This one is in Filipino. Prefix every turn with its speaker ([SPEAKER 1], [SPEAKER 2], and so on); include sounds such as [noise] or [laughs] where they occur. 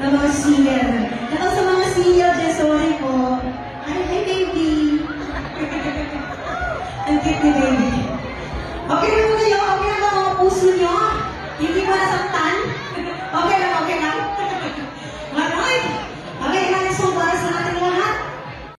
[SPEAKER 1] ng mga senior. At sa mga senior dyan, sorry po. Ano kay baby? [laughs] Ang cute ni baby. Okay na po kayo? Okay na ba mga puso nyo? Hindi ba nasaktan?